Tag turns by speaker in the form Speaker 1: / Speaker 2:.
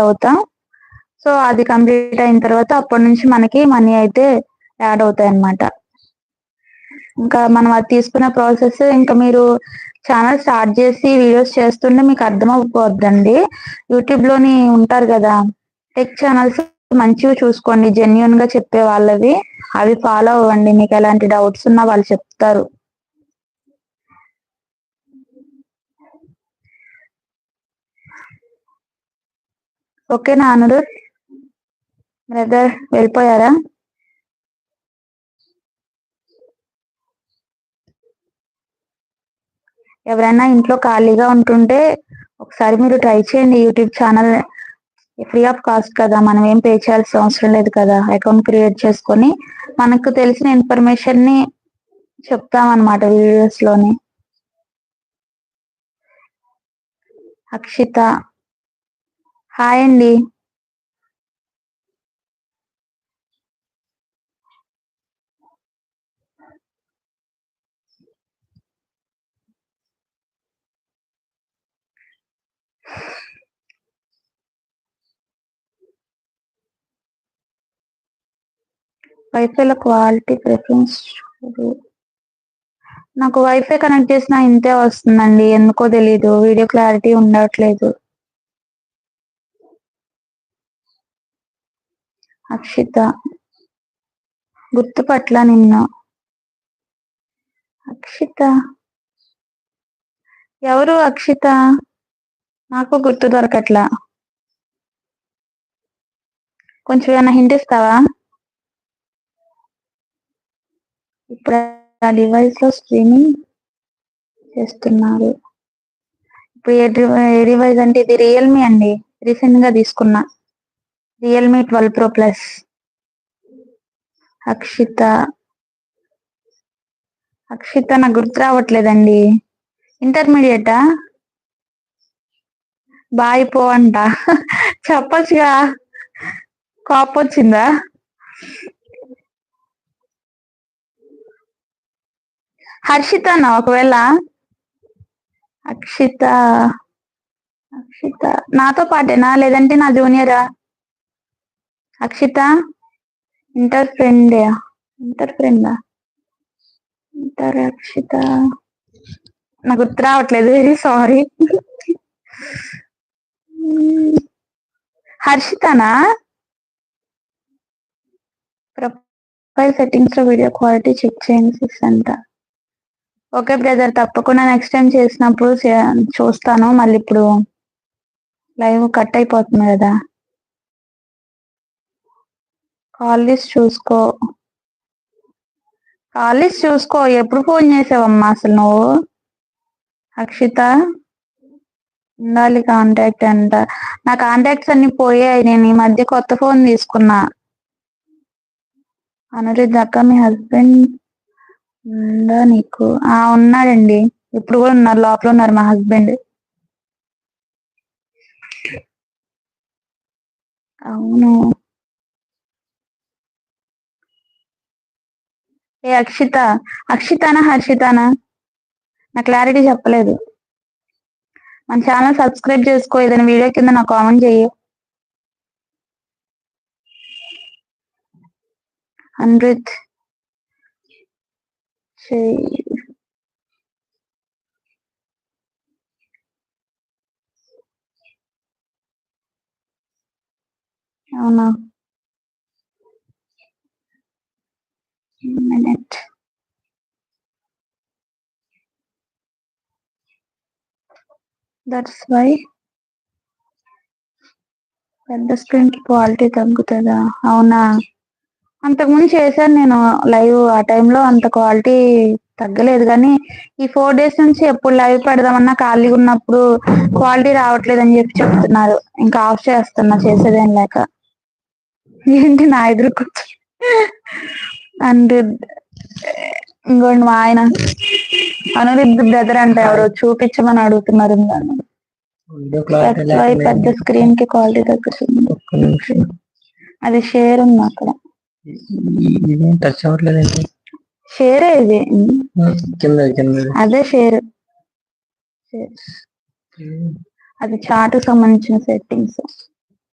Speaker 1: అవుతాం. సో అది కంప్లీట్ అయిన తర్వాత అప్పటి నుంచి మనకి మనీ అయితే యాడ్ అవుతాయి అన్నమాట ఇంకా మనం అది తీసుకున్న ప్రాసెస్ ఇంకా మీరు ఛానల్ స్టార్ట్ చేసి వీడియోస్ చేస్తుంటే మీకు అర్థం అయిపోద్దండి యూట్యూబ్లోని ఉంటారు కదా టెక్ ఛానల్స్ మంచివి చూసుకోండి జెన్యున్గా చెప్పే వాళ్ళవి. అవి ఫాలో అవ్వండి మీకు ఎలాంటి డౌట్స్ ఉన్నా వాళ్ళు చెప్తారు. ఓకేనా అనురుద్ బ్రదర్ వెళ్ళిపోయారా? ఎవరైనా ఇంట్లో ఖాళీగా ఉంటుంటే ఒకసారి మీరు ట్రై చేయండి. YouTube channel free of cost కదా. మనం ఏం పే చేయాల్సిన అవసరం లేదు కదా. అకౌంట్ క్రియేట్ చేసుకొని మనకు తెలిసిన ఇన్ఫర్మేషన్ని చెప్తామన్నమాట వీడియోస్లోని. అక్షిత హాయ్ అండి. వైఫైలో క్వాలిటీ ప్రిఫరెన్స్ నాకు వైఫై కనెక్ట్ చేసిన ఇంతే వస్తుందండి. ఎందుకో తెలీదు. వీడియో క్లారిటీ ఉండట్లేదు. అక్షిత గుర్తుపట్ల నిన్ను. అక్షిత ఎవరు అక్షిత? నాకు గుర్తు దొరకట్లా. కొంచెం ఏమైనా హింట్ ఇస్తావా? ఇప్పుడు ఆ డివైస్లో స్ట్రీమింగ్ చేస్తున్నారు. ఇప్పుడు ఏ ఏ డివైస్ అంటే ఇది రియల్మీ అండి. రీసెంట్గా తీసుకున్నా. Realme twelve pro plus Akshitha. Akshitha నాకు గుర్తు రావట్లేదండి. ఇంటర్మీడియటా బాయ్ పో అంట. చెప్పచ్చుగా. కాప్ వచ్చిందా? హర్షితనా ఒకవేళ. అక్షిత. అక్షిత. నాతో పాటేనా? లేదంటే నా జూనియరా అక్షిత ఇంటర్ ఫ్రెండ్ ఇంటర్ ఫ్రెండా ఇంటర్ అక్షిత. నాకు గుర్తు రావట్లేదు వెరీ సారీ హర్షితనా? ప్రొఫైల్ సెట్టింగ్స్లో వీడియో క్వాలిటీ చెక్ చేయండి సిక్స్ అంట. ఓకే బ్రదర్ తప్పకుండా నెక్స్ట్ టైం చేసినప్పుడు చూస్తాను. మళ్ళీ ఇప్పుడు లైవ్ కట్ అయిపోతుంది కదా. కాల్ చూసుకో. కాల్ చూసుకో. ఎప్పుడు ఫోన్ చేసావమ్మా అసలు నువ్వు? అక్షిత? ఉండాలి కాంటాక్ట్ అంట. నా కాంటాక్ట్స్ అన్ని పోయాయి. నేను ఈ మధ్య కొత్త ఫోన్ తీసుకున్నా. అనురుద్ అక్క మీ హస్బెండ్ ఉందా నీకు? ఆ ఉన్నాడండి. ఇప్పుడు కూడా ఉన్నారు. లోపల ఉన్నారు మా హస్బెండ్. అవును. ఏ అక్షిత అక్షితానా హర్షితానా? నా క్లారిటీ చెప్పలేదు. మన ఛానల్ సబ్స్క్రైబ్ చేసుకో ఏదైనా వీడియో కింద నాకు కామెంట్ చెయ్యి. హండ్రెడ్ అవునా? మినిట్ దట్స్ వై పెద్ద స్క్రీన్కి క్వాలిటీ తగ్గుతుందా? అవునా? అంతకుముందు చేశాను నేను లైవ్ ఆ టైంలో అంత క్వాలిటీ తగ్గలేదు కానీ ఈ ఫోర్ డేస్ నుంచి ఎప్పుడు లైవ్ పెడదామన్నా ఖాళీగా ఉన్నప్పుడు క్వాలిటీ రావట్లేదు అని చెప్పి చెప్తున్నారు. ఇంకా ఆఫ్ చేస్తున్నా చేసేదేం లేక. ఏంటి నా ఎదురు కూర్చో అండ్ ఇంకోండి మా ఆయన. అనురుద్ధ్ బ్రదర్ అంటే ఎవరో చూపించమని అడుగుతున్నారు పెద్ద స్క్రీన్కి క్వాలిటీ తగ్గుతుంది. అది షేర్ ఉంది అక్కడ.
Speaker 2: టచ్ అవ్వట్లేదండి
Speaker 1: షేర్ ఇది? అదే షేర్ అది చార్ట్ సంబంధించిన సెట్టింగ్స్